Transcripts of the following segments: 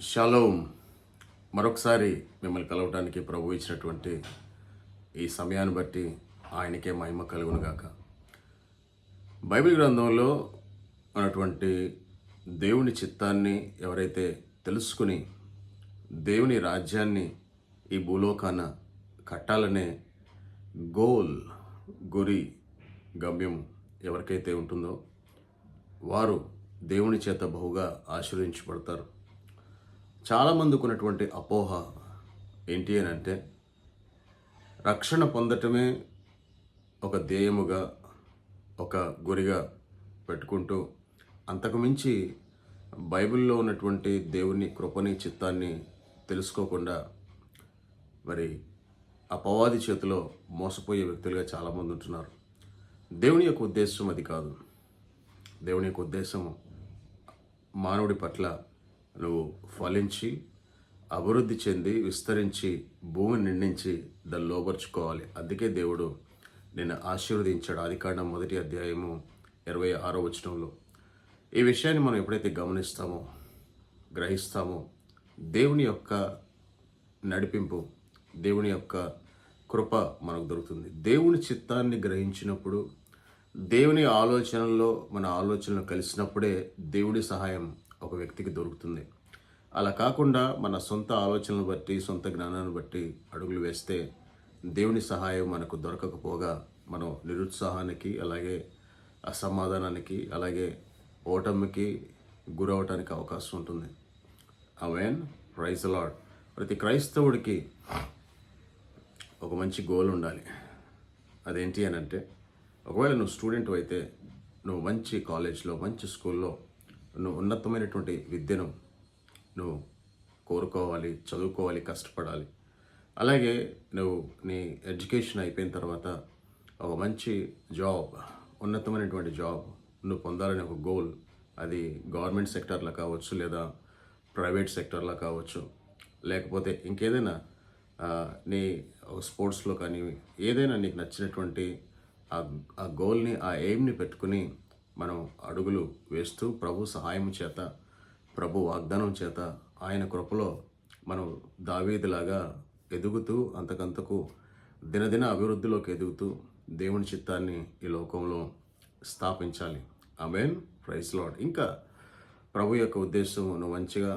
Shalom. మరొకసారి మిమ్మల్ని కలవటానికి ప్రభు ఇచ్చినటువంటి ఈ సమయాన్ని బట్టి ఆయనకే మహిమ కలుగునుగాక. బైబిల్ గ్రంథంలో ఉన్నటువంటి దేవుని చిత్తాన్ని ఎవరైతే తెలుసుకుని దేవుని రాజ్యాన్ని ఈ భూలోకాన కట్టాలనే గోల్ గురి గమ్యం ఎవరికైతే ఉంటుందో వారు దేవుని చేత బహుగా ఆశీర్వించబడతారు చాలామందికి ఉన్నటువంటి అపోహ ఏంటి అని అంటే రక్షణ పొందటమే ఒక ధ్యేయముగా ఒక గురిగా పెట్టుకుంటూ అంతకుమించి బైబిల్లో ఉన్నటువంటి దేవుని కృపని చిత్తాన్ని తెలుసుకోకుండా మరి అపవాది చేతిలో మోసపోయే వ్యక్తులుగా చాలామంది ఉంటున్నారు. దేవుని యొక్క ఉద్దేశం అది కాదు. దేవుని యొక్క ఉద్దేశం మానవుడి పట్ల నువ్వు ఫలించి అభివృద్ధి చెంది విస్తరించి భూమిని నిండించి దాన్ని లోపరుచుకోవాలి అందుకే దేవుడు నిన్ను ఆశీర్వదించాడు. ఆదికాండం మొదటి అధ్యాయము ఇరవై ఆరో వచనంలో. ఈ విషయాన్ని మనం ఎప్పుడైతే గమనిస్తామో గ్రహిస్తామో దేవుని యొక్క నడిపింపు దేవుని యొక్క కృప మనకు దొరుకుతుంది. దేవుని చిత్తాన్ని గ్రహించినప్పుడు దేవుని ఆలోచనల్లో మన ఆలోచనలు కలిసినప్పుడే దేవుడి సహాయం ఒక వ్యక్తికి దొరుకుతుంది. అలా కాకుండా మన సొంత ఆలోచనలు బట్టి సొంత జ్ఞానాన్ని బట్టి అడుగులు వేస్తే దేవుని సహాయం మనకు దొరకకపోగా మనం నిరుత్సాహానికి అలాగే అసమాధానానికి అలాగే ఓటమికి గురవటానికి అవకాశం ఉంటుంది. అవెన్ ప్రైజ్ లాడ్ ప్రతి క్రైస్తవుడికి ఒక మంచి గోల్ ఉండాలి. అదేంటి అని అంటే ఒకవేళ నువ్వు స్టూడెంట్ అయితే నువ్వు మంచి కాలేజ్లో మంచి స్కూల్లో నువ్వు ఉన్నతమైనటువంటి విద్యను నువ్వు కోరుకోవాలి చదువుకోవాలి కష్టపడాలి. అలాగే నువ్వు నీ ఎడ్యుకేషన్ అయిపోయిన తర్వాత ఒక మంచి జాబ్ ఉన్నతమైనటువంటి జాబ్ నువ్వు పొందాలని ఒక గోల్ అది గవర్నమెంట్ సెక్టర్లో కావచ్చు లేదా ప్రైవేట్ సెక్టర్లో కావచ్చు. లేకపోతే ఇంకేదైనా నీ స్పోర్ట్స్లో కానీ ఏదైనా నీకు నచ్చినటువంటి ఆ ఆ గోల్ని ఆ ఎయిమ్ని పెట్టుకుని మనం అడుగులు వేస్తూ ప్రభు సహాయం చేత ప్రభు వాగ్దానం చేత ఆయన కృపలో మనం దావీదిలాగా ఎదుగుతూ అంతకంతకు దినదిన అభివృద్ధిలోకి ఎదుగుతూ దేవుని చిత్తాన్ని ఈ లోకంలో స్థాపించాలి. ఆమెన్. Praise lord. ఇంకా ప్రభు యొక్క ఉద్దేశం నువ్వు మంచిగా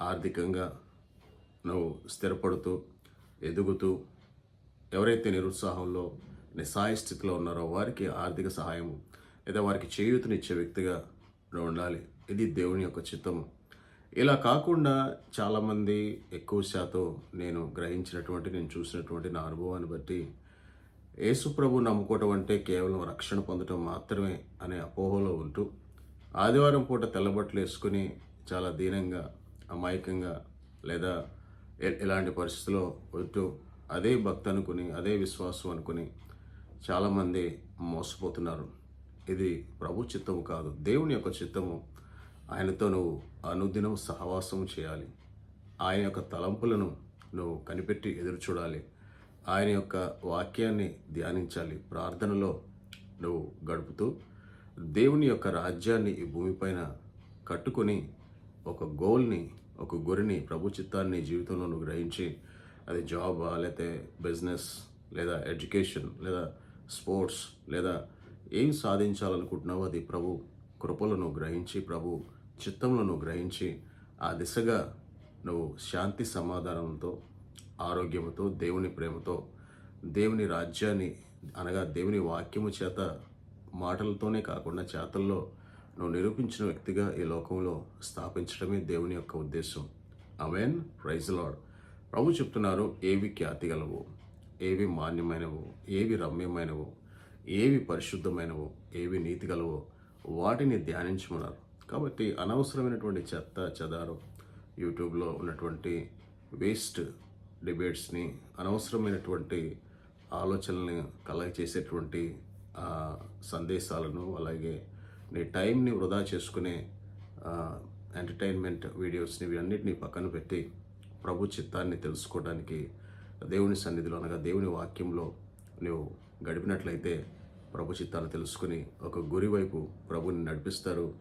ఆర్థికంగా నువ్వు స్థిరపడుతూ ఎదుగుతూ ఎవరైతే నిరుత్సాహంలో నిస్సాయ స్థితిలో ఉన్నారో వారికి ఆర్థిక సహాయం లేదా వారికి చేయూతనిచ్చే వ్యక్తిగా ఉండాలి. ఇది దేవుని యొక్క చిత్తము ఇలా కాకుండా చాలామంది ఎక్కువ శాతం నేను గ్రహించినటువంటి నేను చూసినటువంటి నా అనుభవాన్ని బట్టి యేసుప్రభు నమ్ముకోవటం అంటే కేవలం రక్షణ పొందటం మాత్రమే అనే అపోహలో ఉంటూ ఆదివారం పూట తెల్లబట్టలు వేసుకుని చాలా దీనంగా అమాయకంగా లేదా ఇలాంటి పరిస్థితిలో ఉంటూ అదే భక్తి అనుకుని అదే విశ్వాసం అనుకుని చాలామంది మోసపోతున్నారు. ఇది ప్రభు చిత్తము కాదు. దేవుని యొక్క చిత్తము ఆయనతో నువ్వు అనుదినం సహవాసం చేయాలి. ఆయన యొక్క తలంపులను నువ్వు కనిపెట్టి ఎదురు చూడాలి. ఆయన యొక్క వాక్యాన్ని ధ్యానించాలి. ప్రార్థనలో నువ్వు గడుపుతూ దేవుని యొక్క రాజ్యాన్ని ఈ భూమిపైన కట్టుకొని ఒక గోల్ని ఒక గురిని ప్రభు చిత్తాన్ని జీవితంలో నువ్వు గ్రహించి అది జాబా లేకపోతే బిజినెస్ లేదా ఎడ్యుకేషన్ లేదా స్పోర్ట్స్ లేదా ఏం సాధించాలనుకుంటున్నావో అది ప్రభు కృపలను గ్రహించి ప్రభు చిత్తంలో గ్రహించి ఆ దిశగా నువ్వు శాంతి సమాధానంతో ఆరోగ్యముతో దేవుని ప్రేమతో దేవుని రాజ్యాన్ని అనగా దేవుని వాక్యము చేత మాటలతోనే కాకుండా చేతల్లో నువ్వు నిరూపించిన వ్యక్తిగా ఈ లోకంలో స్థాపించడమే దేవుని యొక్క ఉద్దేశం. అమెన్ ప్రైజ్ లాడ్ ప్రభు చెప్తున్నారు ఏవి ఖ్యాతి గలవు? ఏవి మాన్యమైనవు? ఏవి రమ్యమైనవు? ఏవి పరిశుద్ధమైనవో ఏవి నీతి గలవో వాటిని ధ్యానించమన్నారు. కాబట్టి అనవసరమైనటువంటి చెత్త చెదారం యూట్యూబ్లో ఉన్నటువంటి వేస్ట్ డిబేట్స్ని అనవసరమైనటువంటి ఆలోచనల్ని కలగ చేసేటువంటి సందేశాలను అలాగే నీ టైంని వృధా చేసుకునే ఎంటర్టైన్మెంట్ వీడియోస్ని ఇవన్నిటిని పక్కన పెట్టి ప్రభు చిత్తాన్ని తెలుసుకోవడానికి దేవుని సన్నిధిలో అనగా దేవుని వాక్యంలో నువ్వు గడిపినట్లయితే ప్రభు చిత్తాలు తెలుసుకుని ఒక గురి వైపు ప్రభుని నడిపిస్తారు.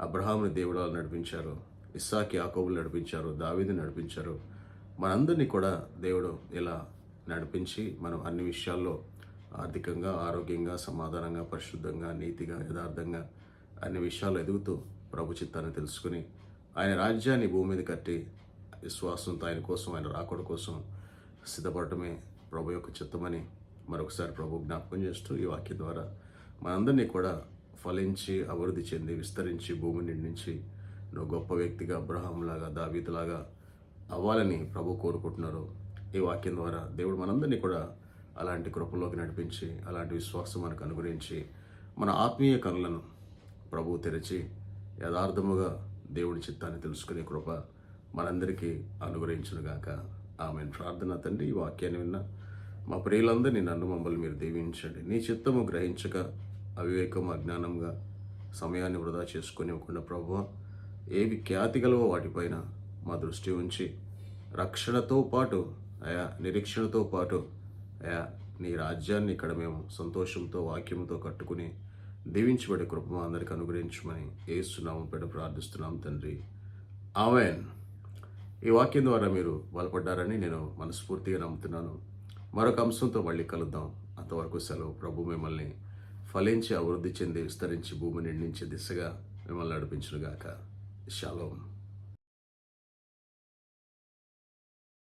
అబ్రహాముని దేవుడాలు నడిపించారు. ఇస్సాకి ఆకోబులు నడిపించారు. దావీదు నడిపించారు. మనందరినీ కూడా దేవుడు ఇలా నడిపించి మనం అన్ని విషయాల్లో ఆర్థికంగా ఆరోగ్యంగా సమాధానంగా పరిశుద్ధంగా నీతిగా యథార్థంగా అన్ని విషయాలు ఎదుగుతూ ప్రభు చిత్తాన్ని తెలుసుకుని ఆయన రాజ్యాన్ని భూమి మీద కట్టి విశ్వాసంతో ఆయన కోసం ఆయన రాకడ కోసం సిద్ధపడటమే ప్రభు యొక్క చిత్తమని మరొకసారి ప్రభు జ్ఞాపకం చేస్తూ ఈ వాక్యం ద్వారా మనందరినీ కూడా ఫలించి అభివృద్ధి చెంది విస్తరించి భూమి నిండించి నువ్వు గొప్ప వ్యక్తిగా అబ్రహాంలాగా దావీతులాగా అవ్వాలని ప్రభు కోరుకుంటున్నారు. ఈ వాక్యం ద్వారా దేవుడు మనందరినీ కూడా అలాంటి కృపలోకి నడిపించి అలాంటి విశ్వాసం మనకు అనుగ్రహించి మన ఆత్మీయ కనులను ప్రభు తెరిచి యథార్థముగా దేవుడి చిత్తాన్ని తెలుసుకునే కృప మనందరికీ అనుగ్రహించునుగాక. ఆమె ప్రార్థన తండ్రి ఈ వాక్యాన్ని విన్నా మా ప్రియులందరినీ నన్ను మమ్మల్ని మీరు దీవించండి. నీ చిత్తము గ్రహించక అవివేకం అజ్ఞానంగా సమయాన్ని వృధా చేసుకునివ్వకుండా ప్రభు ఏవి ఖ్యాతి గలవో వాటిపైన మా దృష్టి ఉంచి రక్షణతో పాటు అయా నిరీక్షణతో పాటు అయా నీ రాజ్యాన్ని ఇక్కడ మేము సంతోషంతో వాక్యంతో కట్టుకుని దీవించబడే కృప మా అందరికి అనుగ్రహించమని ఏస్తున్నాము పెడ ప్రార్థిస్తున్నాం తండ్రి. ఆమెన్. ఈ వాక్యం ద్వారా మీరు బలపడ్డారని నేను మనస్ఫూర్తిగా నమ్ముతున్నాను. మరొక అంశంతో మళ్ళీ కలుద్దాం. అంతవరకు సెలవు. ప్రభు మిమ్మల్ని ఫలించి అభివృద్ధి చెంది విస్తరించి భూమి నిండించే దిశగా మిమ్మల్ని నడిపించునుగాక. షాలోం.